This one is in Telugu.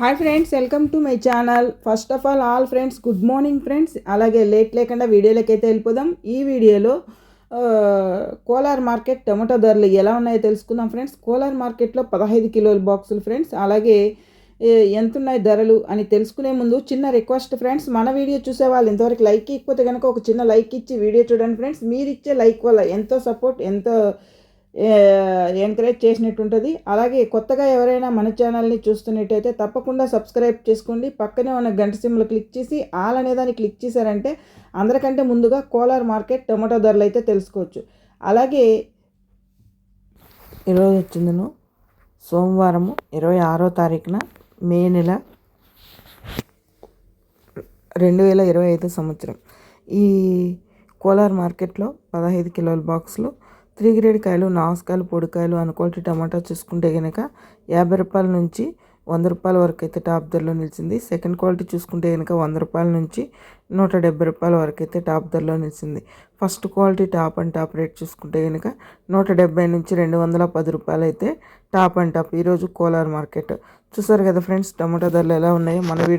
Hi friends welcome to my channel first of all all friends good morning friends అలాగే లేట్ లేకుండా వీడియోలోకి అయితే వెళ్ళిపోదాం. ఈ వీడియోలో కోలార్ మార్కెట్ టమాటో ధరలు ఎలా ఉన్నాయో తెలుసుకుందాం ఫ్రెండ్స్ కోలార్ మార్కెట్లో పదహైదు కిలోల బాక్సులు ఫ్రెండ్స్ అలాగే ఎంత ఉన్నాయి ధరలు అని తెలుసుకునే ముందు చిన్న రిక్వెస్ట్ ఫ్రెండ్స్ మన వీడియో చూసే వాళ్ళు ఇంతవరకు లైక్ ఇకపోతే కనుక ఒక చిన్న లైక్ ఇచ్చి వీడియో చూడండి ఫ్రెండ్స్ మీరు ఇచ్చే లైక్ వల్ల ఎంతో సపోర్ట్ ఎంతో ఎంకరేజ్ చేసినట్టు ఉంటుంది అలాగే కొత్తగా ఎవరైనా మన ఛానల్ని చూస్తున్నట్టయితే తప్పకుండా సబ్స్క్రైబ్ చేసుకోండి. పక్కనే ఉన్న గంట సిమ్లు క్లిక్ చేసి ఆల్ అనేదాన్ని క్లిక్ చేశారంటే అందరికంటే ముందుగా కోలార్ మార్కెట్ టొమాటో ధరలు అయితే తెలుసుకోవచ్చు. అలాగే ఈరోజు వచ్చిందను. సోమవారము ఇరవై ఆరో తారీఖున మే నెల రెండు వేల ఇరవై ఐదు సంవత్సరం. ఈ కోలార్ మార్కెట్లో పదహైదు కిలోల బాక్సులు త్రీ గ్రేడ్ కాయలు నాసుకాయలు పొడికాయలు అనుకోటి టమాటా చూసుకుంటే కనుక యాభై రూపాయల నుంచి వంద రూపాయల వరకు అయితే టాప్ ధరలో నిలిచింది. సెకండ్ క్వాలిటీ చూసుకుంటే కనుక వంద రూపాయల నుంచి నూట డెబ్బై రూపాయల వరకు అయితే టాప్ ధరలో నిలిచింది. First quality top and top rate చూసుకుంటే కనుక నూట డెబ్బై నుంచి రెండు వందల పది రూపాయలు అయితే టాప్ అండ్ టాప్ ఈరోజు కోలార్ మార్కెట్. చూసారు కదా ఫ్రెండ్స్ టమాటా ధరలు ఎలా ఉన్నాయో? మన వీడియో